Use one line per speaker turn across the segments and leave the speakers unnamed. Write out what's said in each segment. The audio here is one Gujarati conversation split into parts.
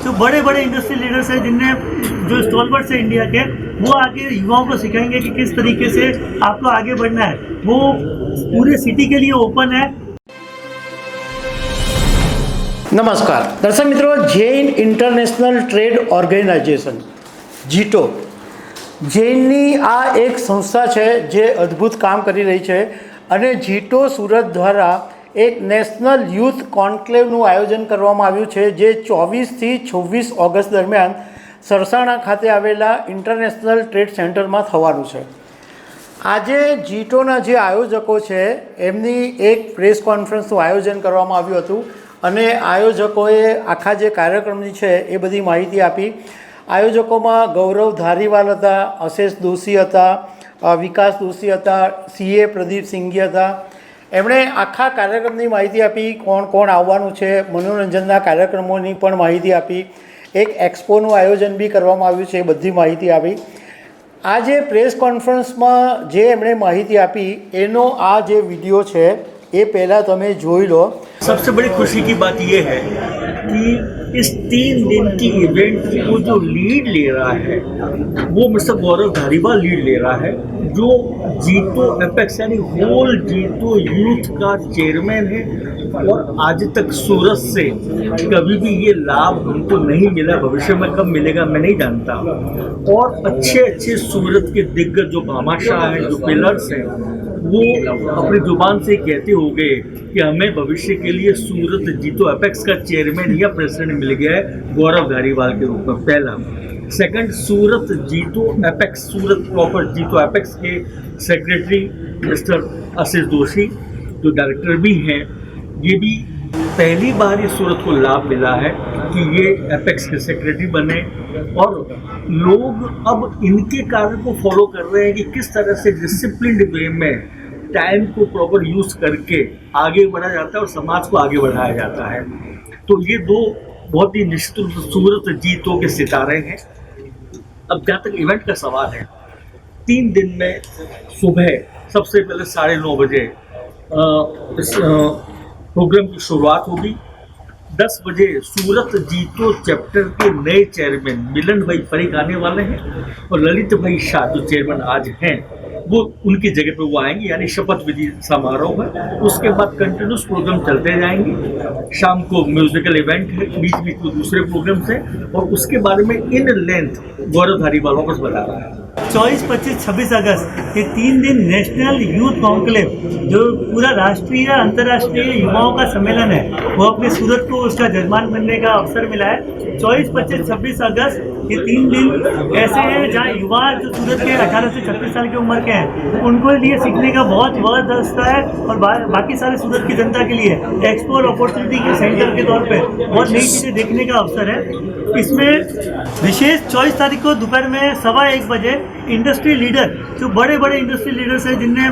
जो बड़े बड़े इंडस्ट्री लीडर्स हैं जिनने जो स्टॉलवर्ड्स हैं इंडिया के वो आगे युवाओं को सिखाएंगे कि किस तरीके से आपको आगे बढ़ना है वो पूरे सिटी के लिए ओपन है
નમસ્કાર દર્શક મિત્રો Jain international trade organization JITO જૈનની આ એક સંસ્થા છે જે અદ્ભુત કામ કરી રહી છે અને જીટો સુરત દ્વારા એક નેશનલ યુથ કોન્ક્લેવનું આયોજન કરવામાં આવ્યું છે, જે ચોવીસથી છવ્વીસ ઓગસ્ટ દરમિયાન સરસાણા ખાતે આવેલા ઇન્ટરનેશનલ ટ્રેડ સેન્ટરમાં થવાનું છે. આજે જીટોના જે આયોજકો છે, એમની એક પ્રેસ કોન્ફરન્સનું આયોજન કરવામાં આવ્યું હતું અને આયોજકોએ આખા જે કાર્યક્રમની છે, એ બધી માહિતી આપી. આયોજકોમાં ગૌરવ ધારીવાલ હતા, અશેષ દોશી હતા વિકાસ દોશી હતા સીએ પ્રદીપ સિંઘી હતા એમણે આખા કાર્યક્રમની માહિતી આપી, કોણ કોણ આવવાનું છે, મનોરંજનના કાર્યક્રમોની પણ માહિતી આપી. એક એક્સપોનું આયોજન બી કરવામાં આવ્યું છે, એ બધી માહિતી આપી. આ જે પ્રેસ કોન્ફરન્સમાં જે એમણે માહિતી આપી, એનો આ જે વીડિયો છે, એ પહેલાં તમે જોઈ લો.
સબસે બડી ખુશી કી બાત યે હૈ कि इस तीन दिन की इवेंट को जो लीड ले रहा है, वो मिस्टर गौरव धारीवाल लीड ले रहा है, जो जीतो एपेक्स यानी होल जीतो यूथ का चेयरमैन है और आज तक सूरत से कभी भी ये लाभ हमको नहीं मिला, भविष्य में कब मिलेगा मैं नहीं जानता। और अच्छे अच्छे सूरत के दिग्गज जो भामाशाह हैं, जो पिलर्स हैं, वो अपनी ज़ुबान से कहते हो गए कि हमें भविष्य के लिए सूरत जीतो अपेक्स का चेयरमैन या प्रेसिडेंट मिल गया है गौरव धारीवाल के रूप में। पहला। Second, Surat JITO apex Surat proper JITO apex के सेक्रेटरी मिस्टर आशीष जोशी, जो डायरेक्टर भी हैं ये भी पहली बार इस सूरत को लाभ मिला है कि ये एपेक्स के सेक्रेटरी बने और लोग अब इनके कार्य को फॉलो कर रहे हैं कि किस तरह से डिसिप्लिन वे में टाइम को प्रॉपर यूज़ करके आगे बढ़ा जाता है और समाज को आगे बढ़ाया जाता है। तो ये दो बहुत ही निश्चित रूप से सूरत जीतों के सितारे हैं। अब जहाँ तक इवेंट का सवाल है, तीन दिन में सुबह सबसे पहले साढ़े नौ बजे प्रोग्राम की शुरुआत होगी। दस बजे सूरत जीतो चैप्टर के नए चेयरमैन मिलन भाई फरीक आने वाले हैं और ललित भाई शाह जो चेयरमैन आज हैं, वो उनकी जगह पे वो आएँगे, यानी शपथ विधि समारोह है उसके बाद कंटिन्यूस प्रोग्राम चलते जाएँगे। शाम को म्यूजिकल इवेंट है बीच बीच में दूसरे प्रोग्राम्स हैं और उसके बारे में इन लेंथ गौरव धारीवाल को बता रहा है। चौबीस पच्चीस छब्बीस अगस्त ये तीन दिन नेशनल यूथ कॉन्क्लेव जो पूरा राष्ट्रीय अंतर्राष्ट्रीय युवाओं का सम्मेलन है वो अपने सूरत को उसका जजमान बनने का अवसर मिला है। चौबीस पच्चीस छब्बीस अगस्त ये तीन दिन ऐसे हैं जहाँ युवा जो सूरत के 18 से 36 साल की उम्र के हैं उनको लिए सीखने का बहुत बहुत रास्ता है और बा, बाकी सारे सूरत की जनता के लिए एक्सपो और अपॉर्चुनिटी के सेंटर के तौर पर बहुत नई चीज़ें देखने का अवसर है। इसमें विशेष चौबीस तारीख को दोपहर में सवा एक बजे इंडस्ट्री लीडर जो बड़े बड़े इंडस्ट्री लीडर्स हैं, जिनने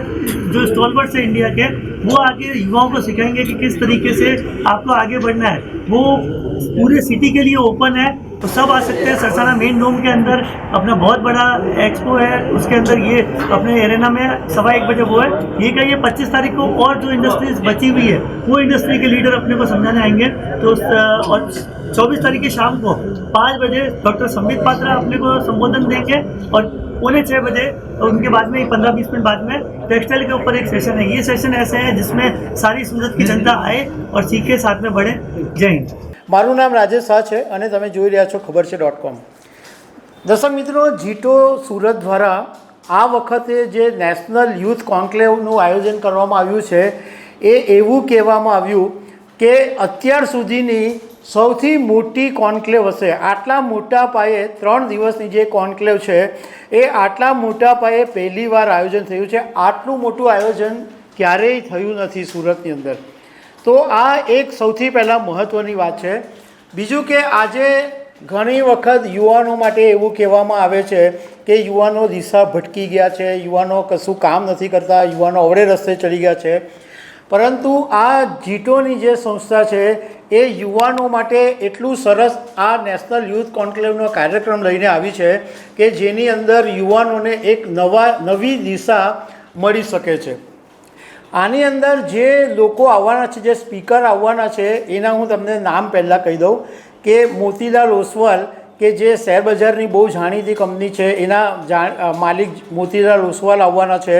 जो स्टॉलवर्ड्स हैं इंडिया के, वो आगे युवाओं को सिखाएँगे कि किस तरीके से आपको आगे बढ़ना है। वो पूरे सिटी के लिए ओपन है तो सब आ सकते हैं। सरसाना मेन डोम के अंदर अपना बहुत बड़ा एक्सपो है। उसके अंदर ये अपने एरेना में सवा एक बजे वो है। ये ये पच्चीस तारीख को और जो इंडस्ट्रीज़ बची हुई है, वो इंडस्ट्री के लीडर अपने को समझाने आएँगे। तो और चौबीस तारीख की शाम को पाँच बजे डॉक्टर संबित पात्रा अपने को संबोधन देंगे और पौने छः बजे और उनके बाद में पंद्रह बीस मिनट बाद में टेक्सटाइल के ऊपर एक सेशन है। ये सेशन ऐसे है जिसमें सारी सूरत की जनता आए और सीखे, साथ में बढ़े। जय हिंद।
મારું નામ રાજેશ શાહ છે અને તમે જોઈ રહ્યા છો ખબર છે ડોટ કોમ દર્શક મિત્રો, જીટો સુરત દ્વારા આ વખતે જે નેશનલ યુથ કોન્ક્લેવનું આયોજન કરવામાં આવ્યું છે, એ એવું કહેવામાં આવ્યું કે અત્યાર સુધીની સૌથી મોટી કોન્ક્લેવ હશે. આટલા મોટા પાયે ત્રણ દિવસની જે કોન્ક્લેવ છે, એ આટલા મોટા પાયે પહેલીવાર આયોજન થયું છે. આટલું મોટું આયોજન ક્યારેય થયું નથી સુરતની અંદર. તો આ એક સૌથી પહેલાં મહત્ત્વની વાત છે. બીજું કે આજે ઘણી વખત યુવાનો માટે એવું કહેવામાં આવે છે કે યુવાનો દિશા ભટકી ગયા છે, યુવાનો કશું કામ નથી કરતા, યુવાનો અવળે રસ્તે ચડી ગયા છે. પરંતુ આ જીટોની જે સંસ્થા છે એ યુવાનો માટે એટલું સરસ આ નેશનલ યુથ કોન્ક્લેવનો કાર્યક્રમ લઈને આવી છે કે જેની અંદર યુવાનોને એક નવા, નવી દિશા મળી શકે છે. આની અંદર જે લોકો આવવાના છે, જે સ્પીકર આવવાના છે, એના હું તમને નામ પહેલાં કહી દઉં કે મોતીલાલ ઓસવાલ કે જે શેરબજારની બહુ જાણીતી કંપની છે, એના માલિક મોતીલાલ ઓસવાલ આવવાના છે.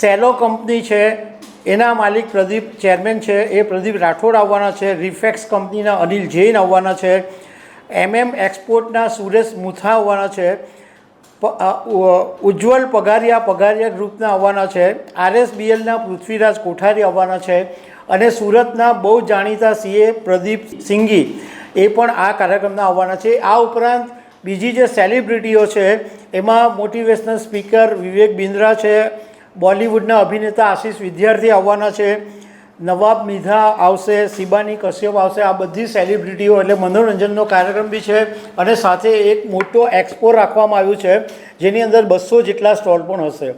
સેલો કંપની છે, એના માલિક પ્રદીપ ચેરમેન છે, એ પ્રદીપ રાઠોડ આવવાના છે, રિફેક્સ કંપનીના અનિલ જૈન આવવાના છે. એમએમ એક્સપોર્ટના સુરેશ મુથા આવવાના છે. ઉજ્જવલ પગારિયા પગારિયા ગ્રુપના આવવાના છે. આરએસબીએલના પૃથ્વીરાજ કોઠારી આવવાના છે અને સુરતના બહુ જાણીતા સીએ પ્રદીપ સિંઘી એ પણ આ કાર્યક્રમના આવવાના છે. આ ઉપરાંત બીજી જે સેલિબ્રિટીઓ છે, એમાં મોટિવેશનલ સ્પીકર વિવેક બિંદ્રા છે, બોલિવૂડના અભિનેતા આશીષ વિદ્યાર્થી આવવાના છે નવાબ મિધા આવશે શિબાની કશ્યપ આવશે, આ બધી સેલિબ્રિટીઓ એટલે મનોરંજનનો કાર્યક્રમ બી છે અને સાથે એક મોટો એક્સપો રાખવામાં આવ્યું છે, જેની અંદર બસો જેટલા સ્ટોલ પણ હશે.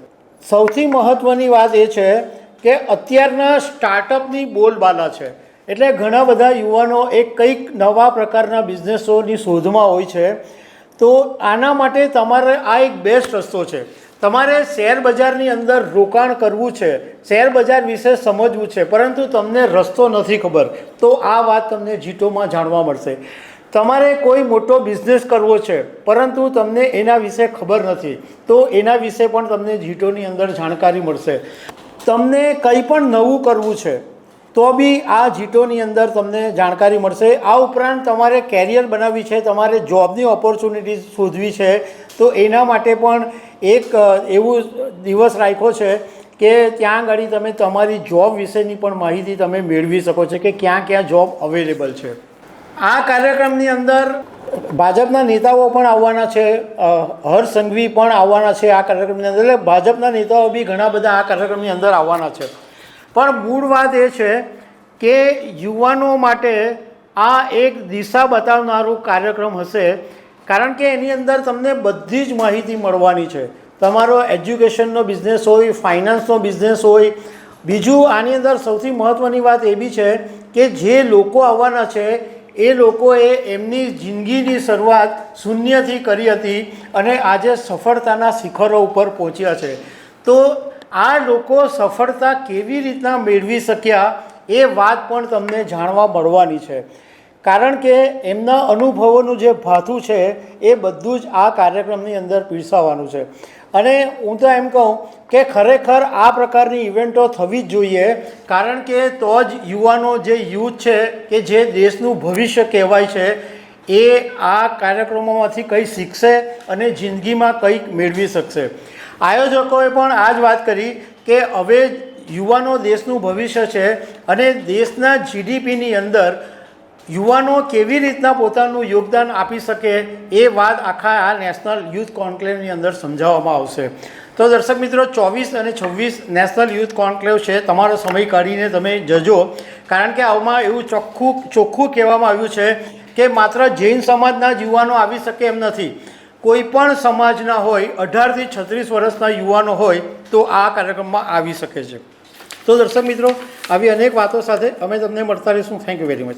સૌથી મહત્ત્વની વાત એ છે કે અત્યારના સ્ટાર્ટઅપની બોલબાલા છે. એટલે ઘણા બધા યુવાનો એક કંઈક નવા પ્રકારના બિઝનેસોની શોધમાં હોય છે. તો આના માટે તમારે આ એક બેસ્ટ રસ્તો છે. તમારે શેર બજારની અંદર રોકાણ કરવું છે, શેર બજાર વિશે સમજવું છે, પરંતુ તમને રસ્તો નથી ખબર, તો આ વાત તમને જીટોમાં જાણવા મળશે. તમારે કોઈ મોટો બિઝનેસ કરવો છે, પરંતુ તમને એના વિશે ખબર નથી, તો એના વિશે પણ તમને જીટોની અંદર જાણકારી મળશે. તમને કંઈ પણ નવું કરવું છે, તો બી આ જીટોની અંદર તમને જાણકારી મળશે. આ ઉપરાંત તમારે કેરિયર બનાવવી છે, તમારે જોબની ઓપોર્ચ્યુનિટી શોધવી છે, તો એના માટે પણ એક એવું દિવસ રાખ્યો છે કે ત્યાં આગળ તમે તમારી જોબ વિશેની પણ માહિતી તમે મેળવી શકો છો કે ક્યાં ક્યાં જોબ અવેલેબલ છે. આ કાર્યક્રમની અંદર ભાજપના નેતાઓ પણ આવવાના છે હર્ષ સંઘવી પણ આવવાના છે આ કાર્યક્રમની અંદર. એટલે ભાજપના નેતાઓ બી ઘણા બધા આ કાર્યક્રમની અંદર આવવાના છે. પણ મૂળ વાત એ છે કે યુવાનો માટે આ એક દિશા બતાવનારું કાર્યક્રમ હશે કારણ કે એની અંદર તમને બધી જ માહિતી મળવાની છે. તમારો એજ્યુકેશનનો બિઝનેસ હોય ફાઇનાન્સનો બિઝનેસ હોય. બીજું આની અંદર સૌથી મહત્ત્વની વાત એ બી છે કે જે લોકો આવવાના છે, એ લોકોએ એમની જિંદગીની શરૂઆત શૂન્યથી કરી હતી અને આજે સફળતાના શિખરો ઉપર પહોંચ્યા છે. તો આ લોકો સફળતા કેવી રીતના મેળવી શક્યા એ વાત પણ તમને જાણવા મળવાની છે. કારણ કે એમના અનુભવોનું જે ભાથું છે, એ બધું જ આ કાર્યક્રમની અંદર પીરસાવાનું છે. અને હું તો એમ કહું કે ખરેખર આ પ્રકારની ઇવેન્ટો થવી જ જોઈએ, કારણ કે તો જ યુવાનો જે યુથ છે, કે જે દેશનું ભવિષ્ય કહેવાય છે, એ આ કાર્યક્રમોમાંથી કંઈ શીખશે અને જિંદગીમાં કંઈક મેળવી શકશે. આયોજકોએ પણ આ જ વાત કરી કે હવે યુવાનો દેશનું ભવિષ્ય છે અને દેશના જીડીપીની અંદર યુવાનો કેવી રીતના પોતાનું યોગદાન આપી શકે એ વાત આખા આ નેશનલ યુથ કોન્ક્લેવની અંદર સમજાવવામાં આવશે. તો દર્શક મિત્રો, ચોવીસ અને છવ્વીસ નેશનલ યુથ કોન્ક્લેવ છે. તમારો સમય કાઢીને તમે જજો. કારણ કે આમાં એવું ચોખ્ખું ચોખ્ખું કહેવામાં આવ્યું છે કે માત્ર જૈન સમાજના જ યુવાનો આવી શકે એમ નથી. કોઈ પણ સમાજના હોય અઢારથી છત્રીસ વર્ષના યુવાનો હોય, તો આ કાર્યક્રમમાં આવી શકે છે. તો દર્શક મિત્રો, આવી અનેક વાતો સાથે અમે તમને મળતા રહીશું. Thank you very much